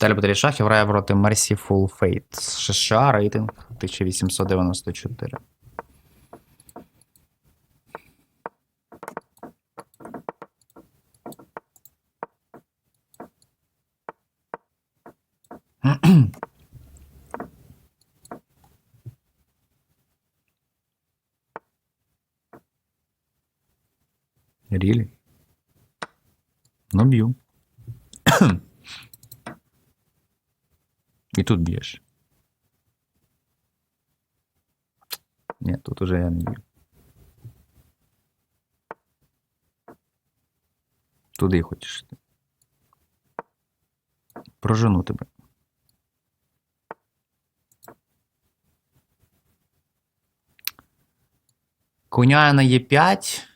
Далі батарей шахів грає проти Merciful Fate. США рейтинг 1894. Рілі? Ну, б'ю. І тут б'єш. Ні, тут уже я не б'ю. Туди хочеш ти. Прожену тебе. Коня на Е5.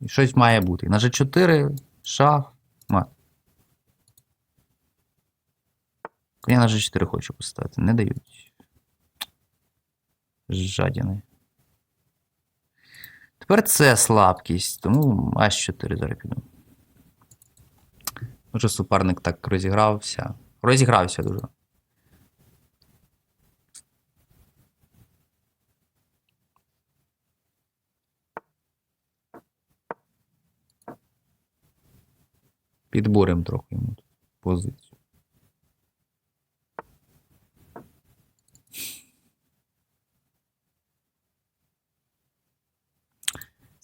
І щось має бути. На G4, шах, мат. Коня на G4 хочу поставити. Не дають. Жадіни. Тепер це слабкість, тому H4 зараз піду. Може суперник так розігрався. Розігрався дуже. Підборем трохи йому позицію.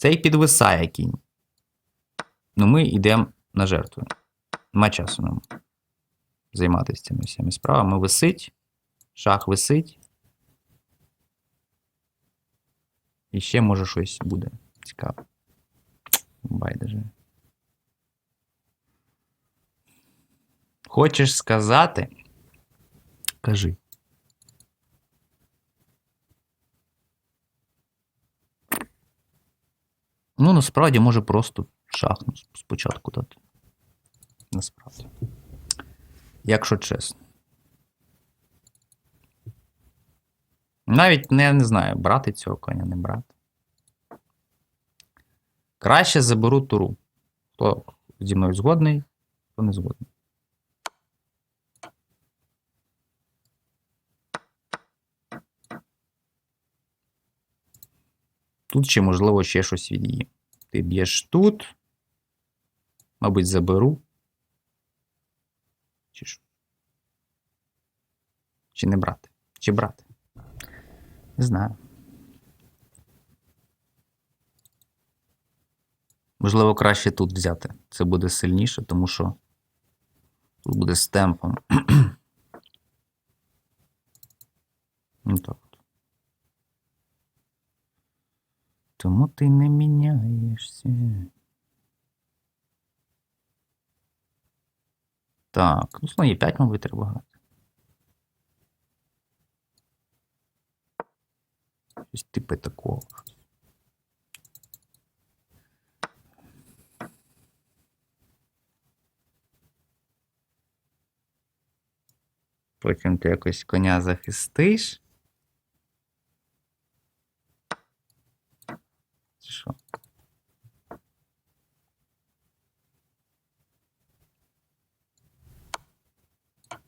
Цей підвисає кінь. Ну ми йдемо на жертву. Нема часу нам займатися цими всіми справами. Висить. Шах висить. І ще може щось буде цікаве. Байдуже. Хочеш сказати? Кажи. Ну, насправді, може просто шахну спочатку дати. Насправді. Якщо чесно. Навіть не, не знаю, брати цього коня, не брати. Краще заберу туру. Хто зі мною згодний, хто не згодний. Тут ще, можливо, ще щось від'їм. Ти б'єш тут. Мабуть, заберу. Чи що? Чи не брати? Чи брати? Не знаю. Можливо, краще тут взяти. Це буде сильніше, тому що тут буде з темпом. ну так. От. Тому ти не міняєшся. Так, ну слон є 5, мабуть, треба грати. Щось типу такого. Потім ти якось коня захистиш. Чи що?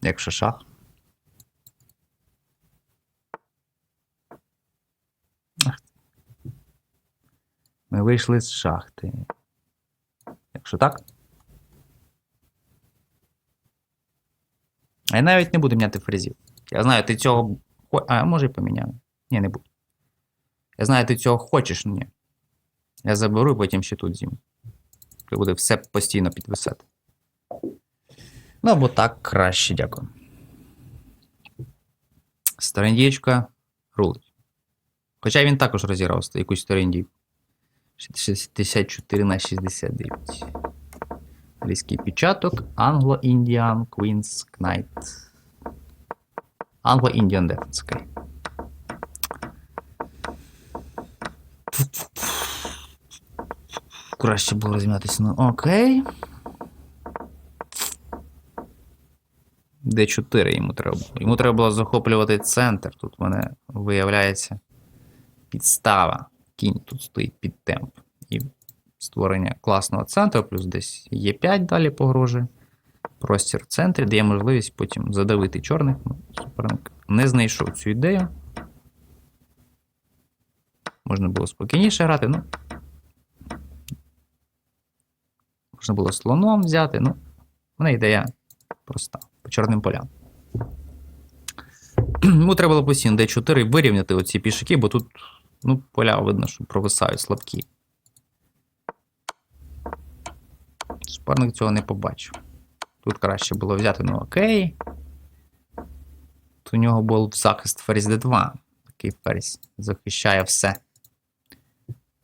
Якщо шах. Ми вийшли з шахти. Якщо так. А я навіть не буду міняти фрезів. Я знаю, ти цього. А, може і поміняю. Ні, не буду. Я знаю, ти цього хочеш, ні. Я заберу і потім ще тут зім. Це буде все постійно підвисати. Ну, або так краще, дякую. Сторіндічка рулить. Хоча він також розіграв якусь сторіндійку. 64 на 69. Англійський печаток. Anglo-Indian Queen's Knight. Anglo-Indian Defense. Краще було розм'ятися. Ну, окей. Д4 йому треба. Йому треба було захоплювати центр. Тут в мене виявляється підстава. Кінь тут стоїть під темп. І створення класного центру, плюс десь Е5 далі погрожує. простір в центрі, дає можливість потім задавити чорних. Ну, суперник не знайшов цю ідею. Можна було спокійніше грати, ну. Можна було слоном взяти, ну. Вона ідея проста. По чорним полям. Йому треба було постійно D4 вирівняти оці пішаки, бо тут ну, поля видно, що провисають слабкі. Суперник цього не побачив. Тут краще було взяти, ну окей. Тут у нього був захист ферзь d2. Такий ферзь захищає все.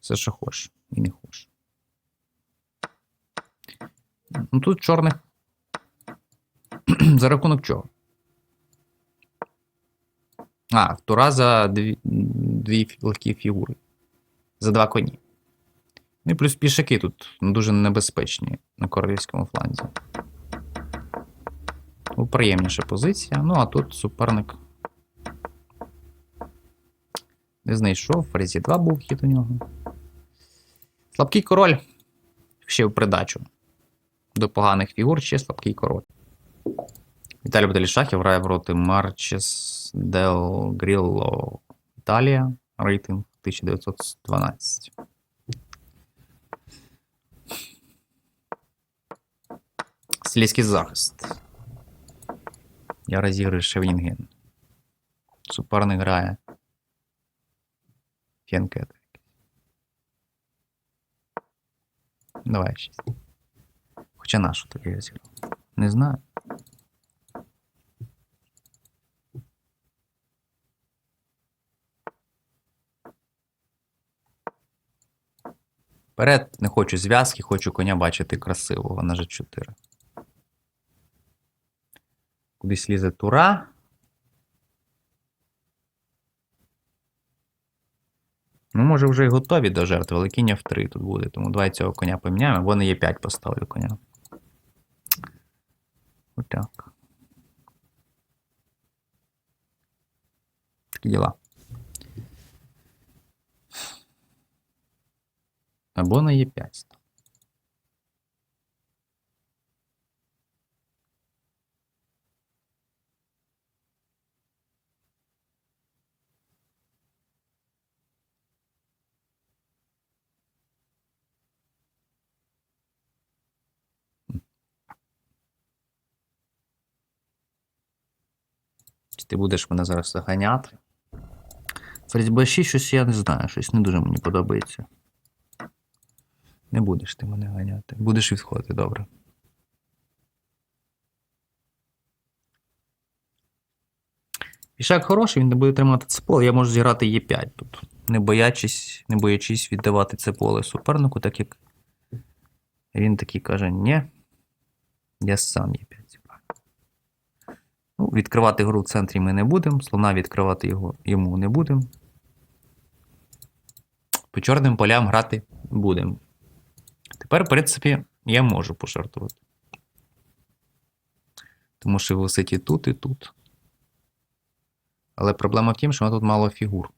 Все, що хочеш, і не хочеш. Ну тут чорних. за рахунок чого? А, тура за дві, дві легкі фігури. За два коні. Ну і плюс пішаки тут дуже небезпечні на королівському фланзі. Ну, приємніша позиція. Ну, а тут суперник. Не знайшов. Фрезі 2 був хід у нього. Слабкий король. Ще в придачу. До поганих фігур ще слабкий король. Віталій Баталішахів грає проти Марчес Дел Грілло Італія. Рейтинг 1912. Слізький захист. Я розіграю Шевінген. Суперник грає. Фенкет. Давай ще. Хоча нашу такий розіграв. Не знаю. Вперед не хочу зв'язки, хочу коня бачити красивого на G4. Кудись лізе тура. Ну, може, вже й готові до жертви, але кінь F3 тут буде. Тому давай цього коня поміняємо, або на Е5 поставлю коня. Отак. Такі діла. Або на Е5. Чи ти будеш мене зараз заганяти? Ферзь Б6 щось я не знаю, щось не дуже мені подобається. Не будеш ти мене ганяти. Будеш відходити, добре. Пішак хороший, він не буде тримати це поле. Я можу зіграти Е5 тут. Не боячись, не боячись віддавати це поле супернику, так як він такий каже: ні. Я сам Е5 зіграю. Ну, відкривати гру в центрі ми не будемо. Слона відкривати його йому не будемо. По чорним полям грати будемо. Тепер, в принципі, я можу пожартувати. Тому що висить і тут, і тут. Але проблема в тім, що тут мало фігур.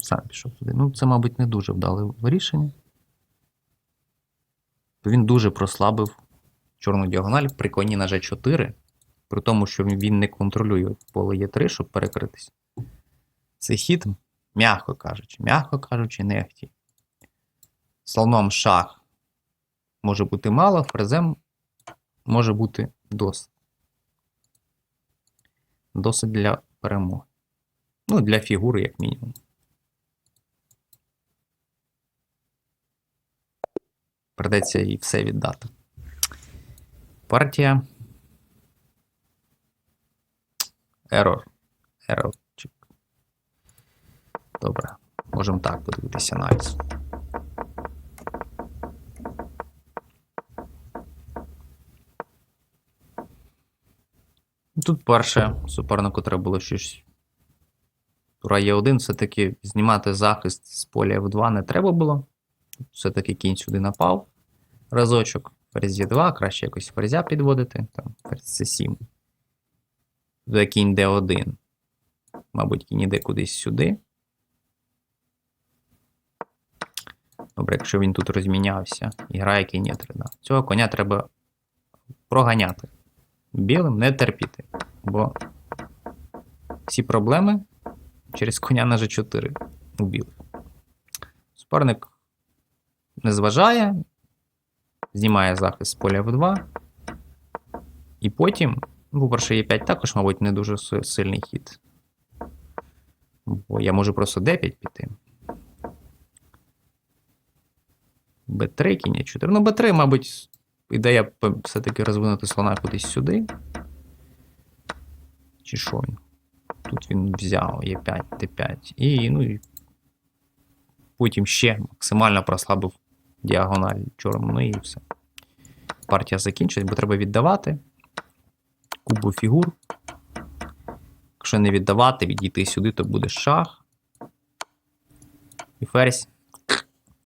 Сам пішов туди. Ну, це, мабуть, не дуже вдале рішення. Він дуже прослабив чорну діагональ при коні на G4, при тому, що він не контролює поле Е3, щоб перекритись. Це хід, м'яко кажучи, м'яко кажучи, нехті. Слоном шах може бути мало, фрезем може бути досить. Досить для перемоги. Ну, для фігури, як мінімум. Придеться їй все віддати. Партія. Error. Errorчик. Добре. Можемо так подивитися аналіз. Тут перше супернику треба було щось. Тура Е1, все-таки знімати захист з поля F2 не треба було. Все-таки кінь сюди напав. Разочок. Ферзь Е2, краще якось ферзя підводити. Там ферзь С7. Туди кінь Д1. Мабуть, кінь іде кудись сюди. Добре, якщо він тут розмінявся і грає Е3, да. Цього коня треба проганяти. Білим не терпіти. Бо всі проблеми через коня на G4 у білих. Суперник не зважає, знімає захист з поля F2. І потім, ну, по-перше, Е5 також, мабуть, не дуже сильний хід. Бо я можу просто D5 піти. Б3, кінь Е4. Ну, Б3, мабуть, ідея все-таки розвинути слона кудись сюди. Чи що? Тут він взяв Е5, Д5. І, ну, і потім ще максимально прослабив діагональ чорному, ну і все. Партія закінчилась, бо треба віддавати. Кубу фігур. Якщо не віддавати, відійти сюди, то буде шах. І ферзь